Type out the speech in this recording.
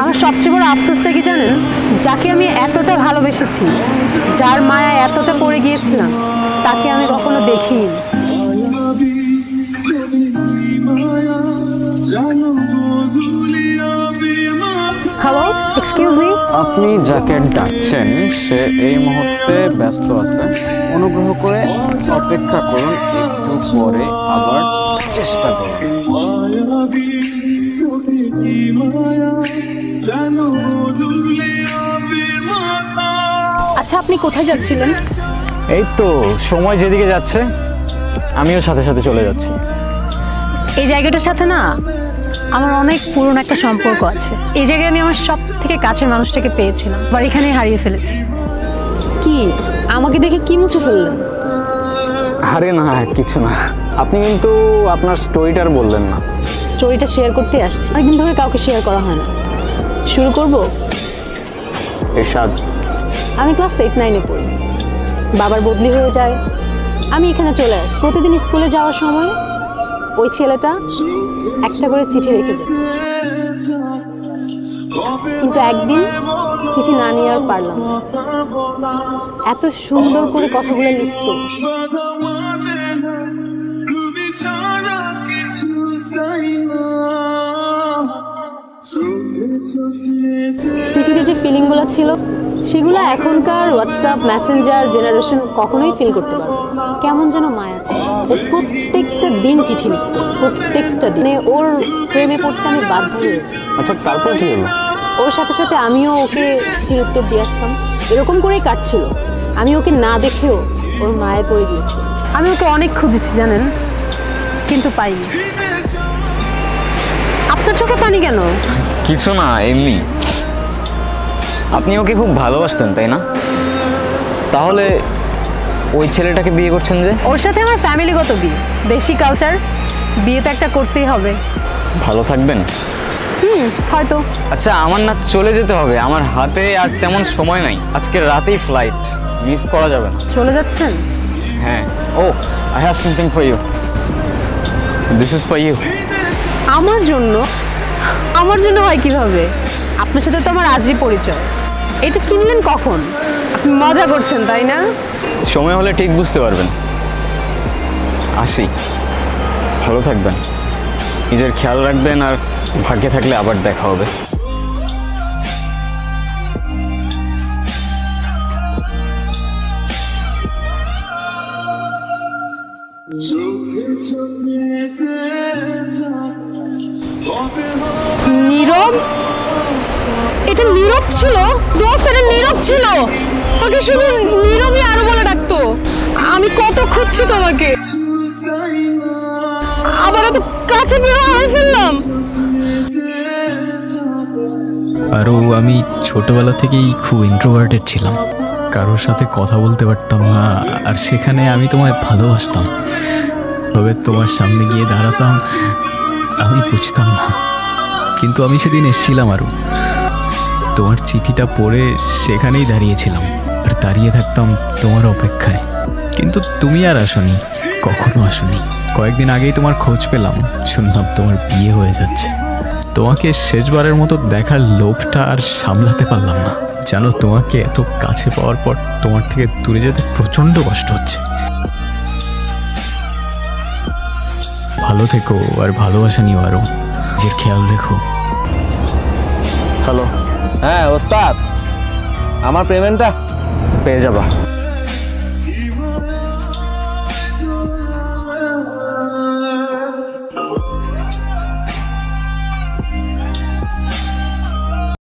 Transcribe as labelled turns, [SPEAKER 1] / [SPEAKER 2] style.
[SPEAKER 1] আমার সবচেয়ে বড় আফসোসটা কি জানেন? যাকে আমি এতটা ভালোবেসেছি যার মায়া এতটা পড়ে গিয়েছিলাম তাকে আমি কখনো দেখিনি। হ্যালো এক্সকিউজ মি
[SPEAKER 2] আপনি যাকে ডাকছেন সে এই মুহূর্তে ব্যস্ত আছে। অনুগ্রহ করে অপেক্ষা করুন একটু পরে আবার চেষ্টা করুন।
[SPEAKER 1] আচ্ছা আপনি কোথায় যাচ্ছিলেন?
[SPEAKER 2] এই তো সময় যেদিকে যাচ্ছে আমিও সাথে সাথে চলে যাচ্ছি।
[SPEAKER 1] এই জায়গাটার সাথে না আমার অনেক পুরনো একটা সম্পর্ক আছে। এই জায়গায় আমি আমার সব থেকে কাছের মানুষটাকে পেয়েছিলাম আবার এখানে হারিয়ে ফেলেছি। কি? আমাকে দেখে কি মুছে ফেললেন?
[SPEAKER 2] আরে না কিছু না। আপনি কিন্তু আপনার স্টোরিটার বললেন না।
[SPEAKER 1] স্টোরিটা শেয়ার করতে আসছি। অনেকদিন ধরে কাউকে শেয়ার করা হয় না। শুরু করব?
[SPEAKER 2] এরশাদ।
[SPEAKER 1] আমি ক্লাস এইট নাইনে পড়ি। বাবার বদলি হয়ে যায়। আমি এখানে চলে আসি। প্রতিদিন স্কুলে যাওয়ার সময় ওই ছেলেটা একটা করে চিঠি রেখে যেত। কিন্তু একদিন চিঠি না নিয়ে আর পারলাম এত সুন্দর করে কথাগুলো লিখতো। চিঠিতে যে ফিলিংগুলো ছিল সেগুলো এখনকার হোয়াটসঅ্যাপ মেসেঞ্জার জেনারেশন কখনোই ফিল করতে পারবে কেমন যেন মায়া ছিল। ও প্রত্যেকটা দিন চিঠি লিখত প্রত্যেকটা দিন। মানে ওর প্রেমে পড়তে আমি বাধ্য হয়েছি।
[SPEAKER 2] আচ্ছা তারপর কি হলো?
[SPEAKER 1] ওর সাথে সাথে আমিও ওকে চিঠির উত্তর দিয়ে আসতাম। এরকম করেই কাটছিল। আমি ওকে না দেখেও ওর মায়ে পড়ে গিয়েছি। আমি ওকে অনেক খুঁজেছি জানেন? কিন্তু পাইনি। আপনার চোখে পানি কেন?
[SPEAKER 2] কিছু না এমনি। আপনি ওকে খুব ভালোবাসতেন তাই না? তাহলে ওই ছেলেটাকে বিয়ে করছেন যে?
[SPEAKER 1] ওর সাথে আমার ফ্যামিলিগত বিয়ে। দেশি কালচার বিয়ে তো একটা করতেই হবে।
[SPEAKER 2] ভালো থাকবেন?
[SPEAKER 1] হুম হয়তো।
[SPEAKER 2] আচ্ছা আমার না চলে যেতে হবে। আমার হাতে আর তেমন সময় নাই। আজকে রাতেই ফ্লাইট মিস করা যাবে না।
[SPEAKER 1] চলে যাচ্ছেন?
[SPEAKER 2] হ্যাঁ। ও I have something for you this is for you
[SPEAKER 1] আমার জন্য আমার জন্য হয় কীভাবে? আপনার সাথে তো আমার আজই পরিচয়। এটা কিনলেন কখন? আপনি মজা করছেন, তাই না?
[SPEAKER 2] সময় হলে ঠিক বুঝতে পারবেন। আসি। ভালো থাকবেন। নিজের খেয়াল রাখবেন আর ভাগ্যে থাকলে আবার দেখা হবে।
[SPEAKER 1] নীরব? এটা নীরব ছিল? দোস্ত এটা নীরব ছিল। ওকে শুধু নীরবই আরও বলে ডাকতো। আমি কত খুঁজছি তোমাকে। আবার এত কাছে বের হয়ে ফেললাম।
[SPEAKER 3] আরও আমি ছোটবেলা থেকেই খুব ইন্ট্রোভার্টেড ছিলাম। কারোর সাথে কথা বলতে পারতাম না, আর সেখানে আমি তোমায় ভালোবাসতাম। তবে তোমার সামনে গিয়ে দাঁড়াতাম আমি বুঝতাম না। কিন্তু আমি সেদিন এসেছিলাম আরও তোমার চিঠিটা পড়ে সেখানেই দাঁড়িয়েছিলাম আর দাঁড়িয়ে থাকতাম তোমার অপেক্ষায়। কিন্তু তুমি আর আসনি, কখনো আসনি। কয়েকদিন আগেই তোমার খোঁজ পেলাম, শুনলাম তোমার বিয়ে হয়ে যাচ্ছে। তোমাকে শেষবারের মতো দেখার লোভটা আর সামলাতে পারলাম না। জানো, তোমাকে এত কাছে পাওয়ার পর তোমার থেকে দূরে যেতে প্রচণ্ড কষ্ট হচ্ছে। ভালো থেকো আর ভালোবাসা নিও আরও নিজের খেয়াল রেখো।
[SPEAKER 4] হ্যালো হ্যাঁ ওস্তাদ। আমার পেমেন্টটা
[SPEAKER 2] পেয়ে যাবা।